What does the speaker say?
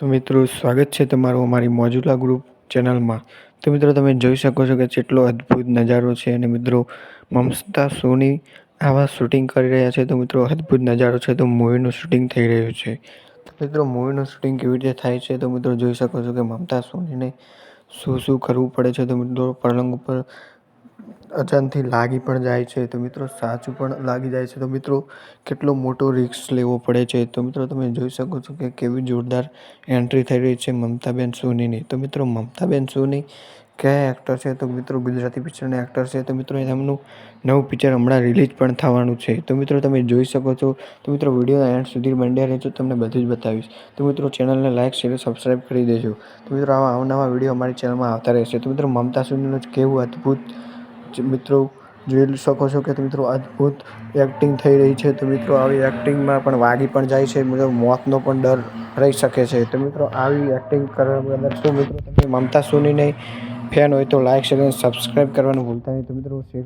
તો મિત્રો, સ્વાગત છે તમારું અમારી મોજુલા ગ્રુપ ચેનલમાં. તો મિત્રો, તમે જોઈ શકો છો કે કેટલો અદ્ભુત નજારો છે અને મિત્રો મમતા સોની આવા શૂટિંગ કરી રહ્યા છે. તો મિત્રો, અદ્ભુત નજારો છે. તો મૂવીનું શૂટિંગ થઈ રહ્યું છે. તો મિત્રો, મૂવીનું શૂટિંગ કેવી રીતે થાય છે? તો મિત્રો, જોઈ શકો છો કે મમતા સોનીને શું શું કરવું પડે છે? તો મિત્રો, પલંગ ઉપર અચાનથી લાગી પણ જાય છે તો મિત્રો સાચું પણ લાગી જાય છે તો મિત્રો કેટલો મોટો રિસ્ક લેવો પડે છે તો મિત્રો તમે જોઈ શકો છો કે કેવી જોરદાર એન્ટ્રી થઈ રહી છે મમતાબેન સોનીની તો મિત્રો મમતાબેન સોની કયા એક્ટર છે તો મિત્રો ગુજરાતી પિક્ચરના એક્ટર છે તો મિત્રો એમનું નવું પિક્ચર હમણાં રિલીઝ પણ થવાનું છે તો મિત્રો તમે જોઈ શકો છો તો મિત્રો વીડિયો એન્ડ સુધી બંડ્યા રહેજો તમને બધું જ બતાવીશ તો મિત્રો ચેનલને લાઇક શેર સબસ્ક્રાઈબ કરી દેજો તો મિત્રો આવા અવનવા વીડિયો અમારી ચેનલમાં આવતા રહેશે તો મિત્રો મમતા સોનીનું કેવું અદ્ભુત મિત્રો જોઈ શકો છો કે મિત્રો અદ્ભુત એક્ટિંગ થઈ રહી છે. તો મિત્રો આવી એક્ટિંગમાં પણ વાગી પણ જાય છે. મિત્રો મોતનો પણ ડર રહી શકે છે. તો મિત્રો આવી એક્ટિંગ કરવા શું મિત્રો તમે મમતા સોનીને ફેન હોય તો લાઇક શેર અને સબસ્ક્રાઈબ કરવાનું ભૂલતા નહીં. તો મિત્રો શેર